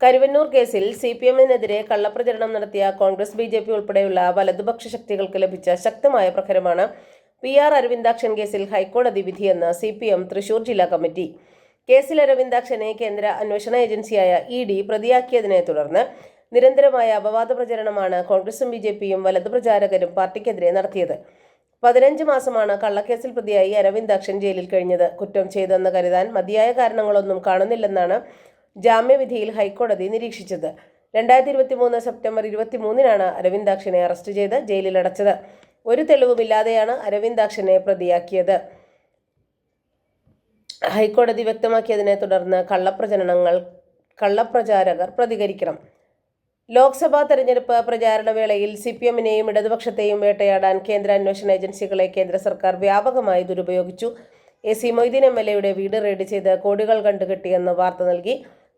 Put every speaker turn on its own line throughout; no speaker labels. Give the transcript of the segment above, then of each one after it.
കരുവന്നൂർ കേസിൽ C P എമ്മിനെതിരെ കള്ളപ്രചരണം നടത്തിയ Congress B J P ഉൾപ്പെടെയുള്ള വലതുപക്ഷ ശക്തികൾക്ക് ലഭിച്ച ശക്തമായ പ്രഹരമാണ് പി ആർ അരവിന്ദാക്ഷൻ കേസിൽ ഹൈക്കോടതി വിധിയെന്ന് സി പി എം തൃശൂർ ജില്ലാ കമ്മിറ്റി. കേസിൽ അരവിന്ദാക്ഷനെ കേന്ദ്ര അന്വേഷണ ഏജൻസിയായ ഇ ഡി പ്രതിയാക്കിയതിനെ തുടർന്ന് നിരന്തരമായ അപവാദ പ്രചരണമാണ് കോൺഗ്രസും ബി ജെ പിയും വലതു പ്രചാരകരും പാർട്ടിക്കെതിരെ നടത്തിയത്. പതിനഞ്ച് മാസമാണ് കള്ളക്കേസിൽ പ്രതിയായി അരവിന്ദാക്ഷൻ ജയിലിൽ കഴിഞ്ഞത്. കുറ്റം ചെയ്തെന്ന് കരുതാൻ മതിയായ കാരണങ്ങളൊന്നും കാണുന്നില്ലെന്നാണ് ജാമ്യവിധിയിൽ ഹൈക്കോടതി നിരീക്ഷിച്ചത്. രണ്ടായിരത്തി ഇരുപത്തി മൂന്ന് സെപ്റ്റംബർ ഇരുപത്തി മൂന്നിനാണ് അരവിന്ദാക്ഷനെ അറസ്റ്റ് ചെയ്ത് ജയിലിൽ അടച്ചത് ഒരു തെളിവുമില്ലാതെയാണ് അരവിന്ദാക്ഷനെ പ്രതിയാക്കിയത്. ഹൈക്കോടതി വ്യക്തമാക്കിയതിനെ തുടർന്ന് കള്ളപ്രചരണങ്ങൾ കള്ളപ്രചാരകർ പ്രതികരിക്കണം. ലോക്സഭാ തെരഞ്ഞെടുപ്പ് പ്രചാരണ വേളയിൽ സി പി എമ്മിനെയും ഇടതുപക്ഷത്തെയും വേട്ടയാടാൻ കേന്ദ്ര അന്വേഷണ ഏജൻസികളെ കേന്ദ്ര സർക്കാർ വ്യാപകമായി ദുരുപയോഗിച്ചു. A C Moideen M L എയുടെ വീട് റെയ്ഡ് ചെയ്ത് കോടികൾ കണ്ടുകെട്ടിയെന്ന് വാർത്ത നൽകി.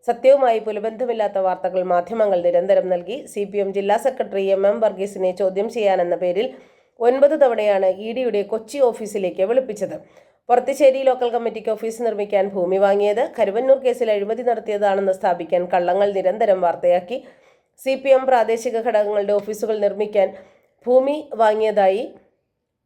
സത്യവുമായി പുലബന്ധമില്ലാത്ത വാർത്തകൾ മാധ്യമങ്ങൾ നിരന്തരം നൽകി. സി പി എം ജില്ലാ സെക്രട്ടറി എം എം വർഗീസിനെ ചോദ്യം ചെയ്യാനെന്ന പേരിൽ ഒൻപത് തവണയാണ് ഇ ഡിയുടെ കൊച്ചി ഓഫീസിലേക്ക് വിളിപ്പിച്ചത്. പുറത്തിശ്ശേരി ലോക്കൽ കമ്മിറ്റിക്ക് ഓഫീസ് നിർമ്മിക്കാൻ ഭൂമി വാങ്ങിയത് കരുവന്നൂർ കേസിൽ അഴിമതി നടത്തിയതാണെന്ന് സ്ഥാപിക്കാൻ കള്ളങ്ങൾ നിരന്തരം വാർത്തയാക്കി. സി പി എം പ്രാദേശിക ഘടകങ്ങളുടെ ഓഫീസുകൾ നിർമ്മിക്കാൻ ഭൂമി വാങ്ങിയതായി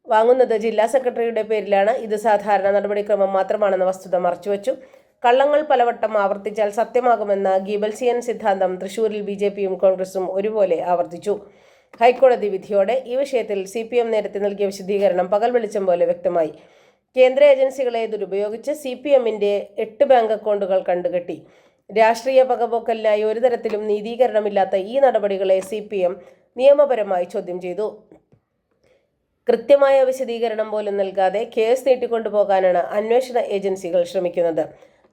വാങ്ങുന്നത് ജില്ലാ സെക്രട്ടറിയുടെ പേരിലാണ്. ഇത് സാധാരണ നടപടിക്രമം മാത്രമാണെന്ന വസ്തുത മറച്ചുവെച്ചു. കള്ളങ്ങൾ പലവട്ടം ആവർത്തിച്ചാൽ സത്യമാകുമെന്ന ഗീബൽസിയൻ സിദ്ധാന്തം തൃശൂരിൽ ബി ജെ പിയും കോൺഗ്രസും ഒരുപോലെ ആവർത്തിച്ചു. ഹൈക്കോടതി വിധിയോടെ ഈ വിഷയത്തിൽ സി പി എം നേരത്തെ നൽകിയ വിശദീകരണം പകൽ വെളിച്ചം പോലെ വ്യക്തമായി. കേന്ദ്ര ഏജൻസികളെ ദുരുപയോഗിച്ച് സി പി എമ്മിന്റെ എട്ട് ബാങ്ക് അക്കൗണ്ടുകൾ കണ്ടുകെട്ടി. രാഷ്ട്രീയ പകപോക്കലിനായി ഒരു തരത്തിലും നീതീകരണമില്ലാത്ത ഈ നടപടികളെ സി പി എം നിയമപരമായി ചോദ്യം ചെയ്തു. കൃത്യമായ വിശദീകരണം പോലും നൽകാതെ കേസ് നീട്ടിക്കൊണ്ടുപോകാനാണ് അന്വേഷണ ഏജൻസികൾ ശ്രമിക്കുന്നത്.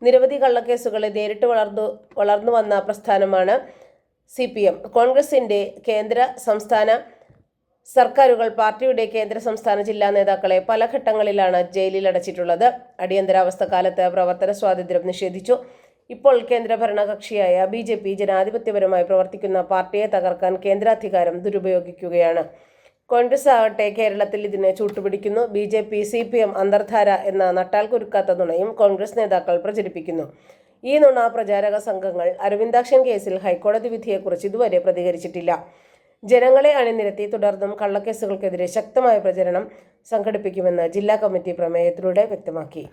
നിരവധി കള്ളക്കേസുകളെ നേരിട്ട് വളർന്നു വളർന്നു വന്ന പ്രസ്ഥാനമാണ് സി പി എം. കോൺഗ്രസിന്റെ കേന്ദ്ര സംസ്ഥാന സർക്കാരുകൾ പാർട്ടിയുടെ കേന്ദ്ര സംസ്ഥാന ജില്ലാ നേതാക്കളെ പല ഘട്ടങ്ങളിലാണ് ജയിലിൽ അടച്ചിട്ടുള്ളത്. അടിയന്തരാവസ്ഥ കാലത്ത് പ്രവർത്തന സ്വാതന്ത്ര്യം നിഷേധിച്ചു. ഇപ്പോൾ കേന്ദ്ര ഭരണകക്ഷിയായ ബി ജെ പി ജനാധിപത്യപരമായി പ്രവർത്തിക്കുന്ന പാർട്ടിയെ തകർക്കാൻ കേന്ദ്രാധികാരം ദുരുപയോഗിക്കുകയാണ്. കോൺഗ്രസ് ആവട്ടെ കേരളത്തിൽ ഇതിനെ ചൂട്ടുപിടിക്കുന്നു. B J P C P M അന്തർധാര എന്ന നട്ടാൽ കുരുക്കാത്ത നുണയും കോൺഗ്രസ് നേതാക്കൾ പ്രചരിപ്പിക്കുന്നു. ഈ നുണ പ്രചാരക സംഘങ്ങൾ അരവിന്ദാക്ഷൻ കേസിൽ ഹൈക്കോടതി വിധിയെക്കുറിച്ച് ഇതുവരെ പ്രതികരിച്ചിട്ടില്ല. ജനങ്ങളെ അണിനിരത്തി തുടർന്നും കള്ളക്കേസുകൾക്കെതിരെ ശക്തമായ പ്രചരണം സംഘടിപ്പിക്കുമെന്ന് ജില്ലാ കമ്മിറ്റി പ്രമേയത്തിലൂടെ വ്യക്തമാക്കി.